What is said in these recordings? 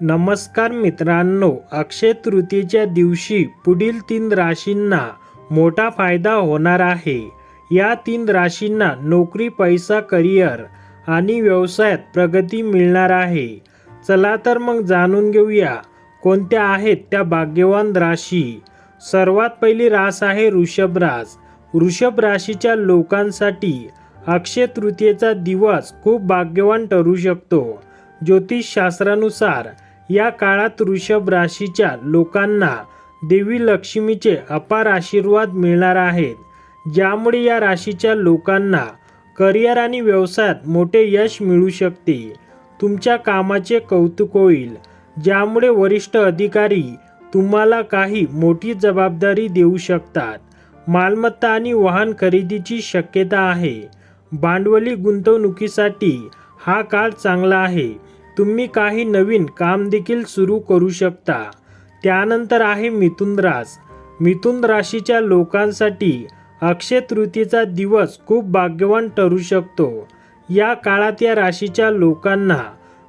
नमस्कार मित्रांनो अक्षय तृतीयेच्या दिवशी पुढील तीन राशींना मोठा फायदा होणार आहे. या तीन राशींना नोकरी पैसा करिअर आणि व्यवसायात प्रगती मिळणार आहे. चला तर मग जाणून घेऊया कोणत्या आहेत त्या भाग्यवान राशी. सर्वात पहिली रास आहे वृषभ रास वृषभ राशीच्या लोकांसाठी अक्षय तृतीयेचा दिवस खूप भाग्यवान ठरू शकतो. ज्योतिषशास्त्रानुसार या काळात वृषभ राशीच्या लोकांना देवी लक्ष्मीचे अपार आशीर्वाद मिळणार आहेत. ज्यामुळे या राशीच्या लोकांना करिअर आणि व्यवसायात मोठे यश मिळू शकते. तुमच्या कामाचे कौतुक होईल. ज्यामुळे वरिष्ठ अधिकारी तुम्हाला काही मोठी जबाबदारी देऊ शकतात. मालमत्ता आणि वाहन खरेदीची शक्यता आहे. भांडवली गुंतवणुकीसाठी हा काळ चांगला आहे. तुम्ही काही नवीन काम देखील सुरू करू शकता. त्यानंतर आहे मिथुन रास मिथुन राशीच्या लोकांसाठी अक्षय तृतीचा दिवस खूप भाग्यवान ठरू शकतो. या काळात या राशीच्या लोकांना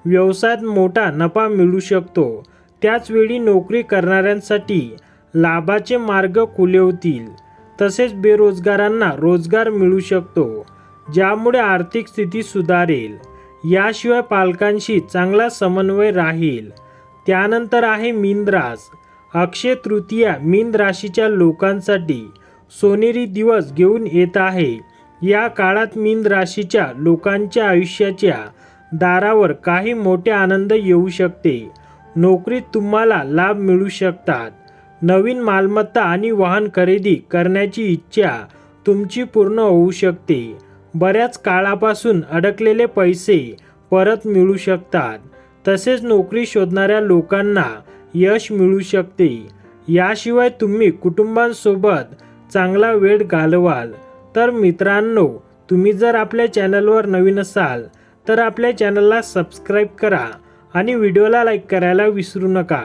व्यवसायात मोठा नफा मिळू शकतो. त्याचवेळी नोकरी करणाऱ्यांसाठी लाभाचे मार्ग खुले होतील. तसेच बेरोजगारांना रोजगार मिळू शकतो ज्यामुळे आर्थिक स्थिती सुधारेल. याशिवाय पालकांशी चांगला समन्वय राहील. त्यानंतर आहे मीन अक्षय तृतीया मीन राशीच्या लोकांसाठी सोनेरी दिवस घेऊन येत आहे. या काळात मीन राशीच्या लोकांच्या आयुष्याच्या दारावर काही मोठे आनंद येऊ शकते. नोकरीत तुम्हाला लाभ मिळू शकतात. नवीन मालमत्ता आणि वाहन खरेदी करण्याची इच्छा तुमची पूर्ण होऊ शकते. बऱ्याच काळापासून अडकलेले पैसे परत मिळू शकतात. तसेच नोकरी शोधणाऱ्या लोकांना यश मिळू शकते. याशिवाय तुम्ही कुटुंबांसोबत चांगला वेळ घालवाल. तर मित्रांनो तुम्ही जर आपल्या चॅनलवर नवीन असाल तर आपल्या चॅनलला सबस्क्राईब करा आणि व्हिडिओला लाईक करायला विसरू नका.